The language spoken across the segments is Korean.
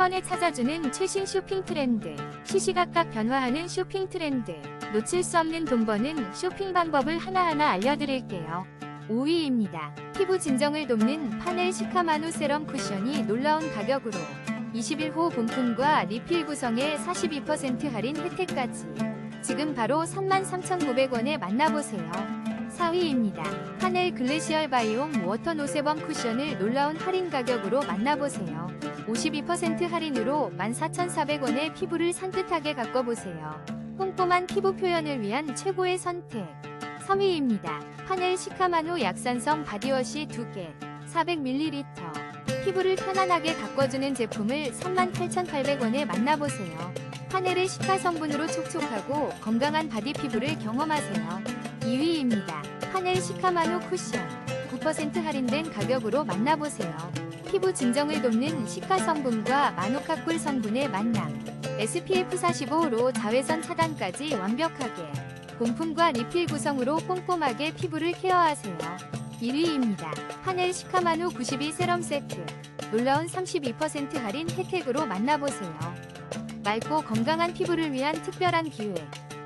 번에 찾아주는 최신 쇼핑 트렌드. 시시각각 변화하는 쇼핑 트렌드. 놓칠 수 없는 돈 버는 쇼핑 방법을 하나하나 알려드릴게요. 5위입니다. 피부 진정을 돕는 파넬 시카마누 세럼 쿠션이 놀라운 가격으로 21호 본품과 리필 구성에 42% 할인 혜택까지 지금 바로 33,900원에 만나보세요. 4위입니다. 파넬 글래시얼 바이옴 워터 노세범 쿠션을 놀라운 할인 가격으로 만나보세요. 52% 할인으로 14,400원에 피부를 산뜻하게 가꿔보세요. 꼼꼼한 피부 표현을 위한 최고의 선택. 3위입니다. 파넬 시카마노 약산성 바디워시 2개, 400ml. 피부를 편안하게 가꿔주는 제품을 38,800원에 만나보세요. 파넬의 시카 성분으로 촉촉하고 건강한 바디 피부를 경험하세요. 2위입니다. 파넬 시카마노 쿠션. 9% 할인된 가격으로 만나보세요. 피부 진정을 돕는 시카 성분과 마노카꿀 성분의 만남. SPF 45로 자외선 차단까지 완벽하게. 본품과 리필 구성으로 꼼꼼하게 피부를 케어하세요. 1위입니다. 파넬 시카마누 92 세럼 세트. 놀라운 32% 할인 혜택으로 만나보세요. 맑고 건강한 피부를 위한 특별한 기회.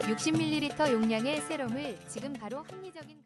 60ml 용량의 세럼을 지금 바로 합리적인